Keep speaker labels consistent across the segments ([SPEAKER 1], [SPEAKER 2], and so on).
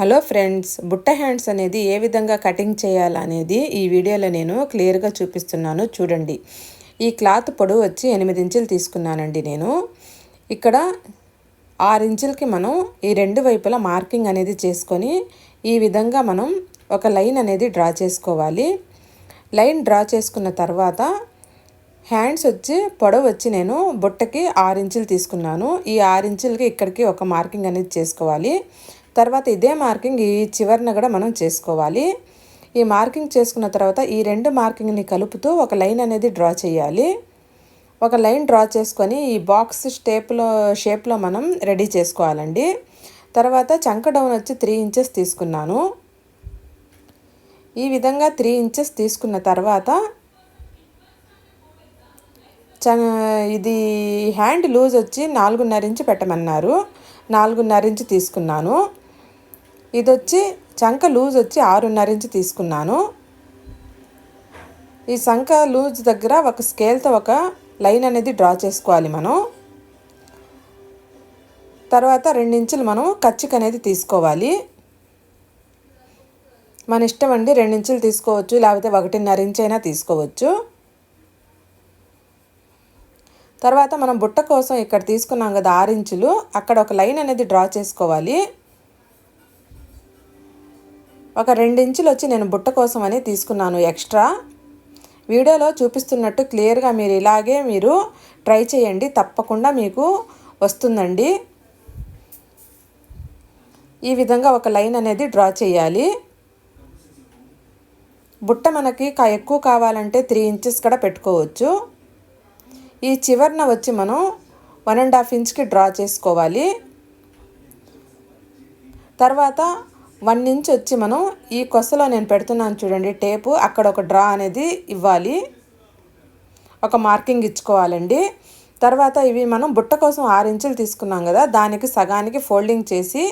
[SPEAKER 1] Hello friends బుట్ట hands అనేది ఏ విధంగా కటింగ్ చేయాలనేది ఈ వీడియోలో నేను క్లియర్గా చూపిస్తున్నాను చూడండి. ఈ క్లాత్ పొడవు వచ్చి ఎనిమిది ఇంచులు తీసుకున్నానండి నేను. ఇక్కడ ఆరు ఇంచులకి మనం ఈ రెండు వైపులా మార్కింగ్ అనేది చేసుకొని ఈ విధంగా మనం ఒక లైన్ అనేది డ్రా చేసుకోవాలి. లైన్ డ్రా చేసుకున్న తర్వాత హ్యాండ్స్ వచ్చి పొడవు వచ్చి నేను బుట్టకి ఆరు ఇంచులు తీసుకున్నాను. ఈ ఆరు ఇంచులకి ఇక్కడికి ఒక మార్కింగ్ అనేది చేసుకోవాలి. తర్వాత ఇదే మార్కింగ్ ఈ చివరిన కూడా మనం చేసుకోవాలి. ఈ మార్కింగ్ చేసుకున్న తర్వాత ఈ రెండు మార్కింగ్ని కలుపుతూ ఒక లైన్ అనేది డ్రా చేయాలి. ఒక లైన్ డ్రా చేసుకొని ఈ బాక్స్ స్టేప్లో షేప్లో మనం రెడీ చేసుకోవాలండి. తర్వాత చంక డౌన్ వచ్చి త్రీ ఇంచెస్ తీసుకున్నాను. ఈ విధంగా త్రీ ఇంచెస్ తీసుకున్న తర్వాత చ ఇది హ్యాండ్ లూజ్ వచ్చి నాలుగున్నర ఇంచు పెట్టమన్నారు. నాలుగున్నర ఇంచు తీసుకున్నాను. ఇది వచ్చి చంక లూజ్ వచ్చి ఆరున్నర ఇంచు తీసుకున్నాను. ఈ సంఖ లూజ్ దగ్గర ఒక స్కేల్తో ఒక లైన్ అనేది డ్రా చేసుకోవాలి మనం. తర్వాత రెండించులు మనం కచ్చిక అనేది తీసుకోవాలి. మన ఇష్టం అండి రెండించులు తీసుకోవచ్చు లేకపోతే ఒకటిన్నర ఇంచ్ అయినా తీసుకోవచ్చు. తర్వాత మనం బుట్ట కోసం ఇక్కడ తీసుకున్నాం కదా ఆరించులు అక్కడ ఒక లైన్ అనేది డ్రా చేసుకోవాలి. ఒక ఇంచులు వచ్చి నేను బుట్ట కోసం అని తీసుకున్నాను ఎక్స్ట్రా. వీడియోలో చూపిస్తున్నట్టు క్లియర్గా మీరు ఇలాగే మీరు ట్రై చేయండి తప్పకుండా మీకు వస్తుందండి. ఈ విధంగా ఒక లైన్ అనేది డ్రా చేయాలి. బుట్ట మనకి ఎక్కువ కావాలంటే త్రీ ఇంచెస్ కూడా పెట్టుకోవచ్చు. ఈ చివరిన వచ్చి మనం వన్ అండ్ హాఫ్ ఇంచ్కి డ్రా చేసుకోవాలి. తర్వాత వన్ ఇంచ్ వచ్చి మనం ఈ కొసలో నేను పెడుతున్నాను చూడండి టేపు. అక్కడ ఒక డ్రా అనేది ఇవ్వాలి. ఒక మార్కింగ్ ఇచ్చుకోవాలండి. తర్వాత ఇవి మనం బుట్ట కోసం ఆరు ఇంచులు తీసుకున్నాం కదా దానికి సగానికి ఫోల్డింగ్ చేసి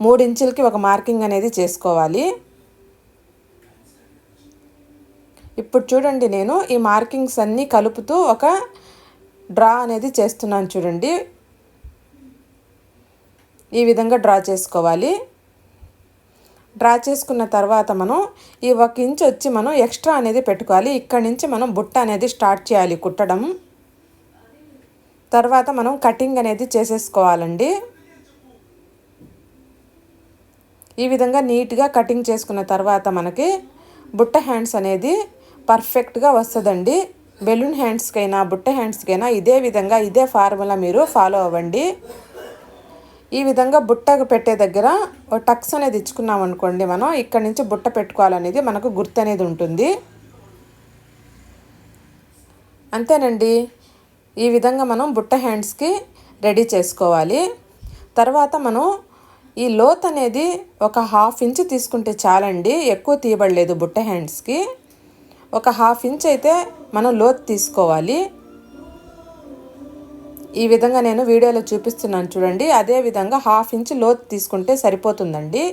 [SPEAKER 1] మూడు ఇంచులకి ఒక మార్కింగ్ అనేది చేసుకోవాలి. ఇప్పుడు చూడండి నేను ఈ మార్కింగ్స్ అన్నీ కలుపుతూ ఒక డ్రా అనేది చేస్తున్నాను చూడండి. ఈ విధంగా డ్రా చేసుకోవాలి. డ్రా చేసుకున్న తర్వాత మనం ఈ ఒక ఇంచ్ వచ్చి మనం ఎక్స్ట్రా అనేది పెట్టుకోవాలి. ఇక్కడ నుంచి మనం బుట్ట అనేది స్టార్ట్ చేయాలి కుట్టడం. తర్వాత మనం కటింగ్ అనేది చేసేసుకోవాలండి. ఈ విధంగా నీట్గా కటింగ్ చేసుకున్న తర్వాత మనకి బుట్ట హ్యాండ్స్ అనేది పర్ఫెక్ట్గా వస్తుందండి. బెలూన్ హ్యాండ్స్కైనా బుట్ట హ్యాండ్స్కైనా ఇదే విధంగా ఇదే ఫార్ములా మీరు ఫాలో అవ్వండి. ఈ విధంగా బుట్ట పెట్టే దగ్గర టక్స్ అనేది ఇచ్చుకున్నాం అనుకోండి మనం ఇక్కడ నుంచి బుట్ట పెట్టుకోవాలనేది మనకు గుర్తు అనేది ఉంటుంది. అంతేనండి. ఈ విధంగా మనం బుట్ట హ్యాండ్స్కి రెడీ చేసుకోవాలి. తర్వాత మనం ఈ లోత్ అనేది ఒక హాఫ్ ఇంచ్ తీసుకుంటే చాలండి ఎక్కువ తీయబడలేదు బుట్ట హ్యాండ్స్కి ఒక హాఫ్ ఇంచ్ అయితే మనం లోత్ తీసుకోవాలి. ఈ విధంగా నేను వీడియోలో చూపిస్తున్నాను చూడండి. అదే విధంగా హాఫ్ ఇంచ్ లోత్ తీసుకుంటే సరిపోతుందండి.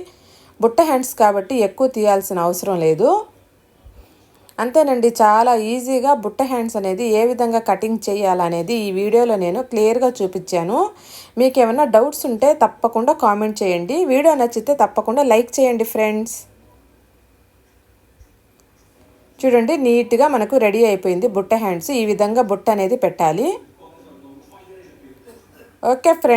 [SPEAKER 1] బుట్ట హ్యాండ్స్ కాబట్టి ఎక్కువ తీయాల్సిన అవసరం లేదు. అంతేనండి చాలా ఈజీగా బుట్ట హ్యాండ్స్ అనేది ఏ విధంగా కటింగ్ చేయాలనేది ఈ వీడియోలో నేను క్లియర్గా చూపించాను. మీకు ఏమైనా డౌట్స్ ఉంటే తప్పకుండా కామెంట్ చేయండి. వీడియో నచ్చితే తప్పకుండా లైక్ చేయండి ఫ్రెండ్స్. చూడండి నీట్గా మనకు రెడీ అయిపోయింది బుట్ట హ్యాండ్స్. ఈ విధంగా బుట్ట అనేది పెట్టాలి. Okay friends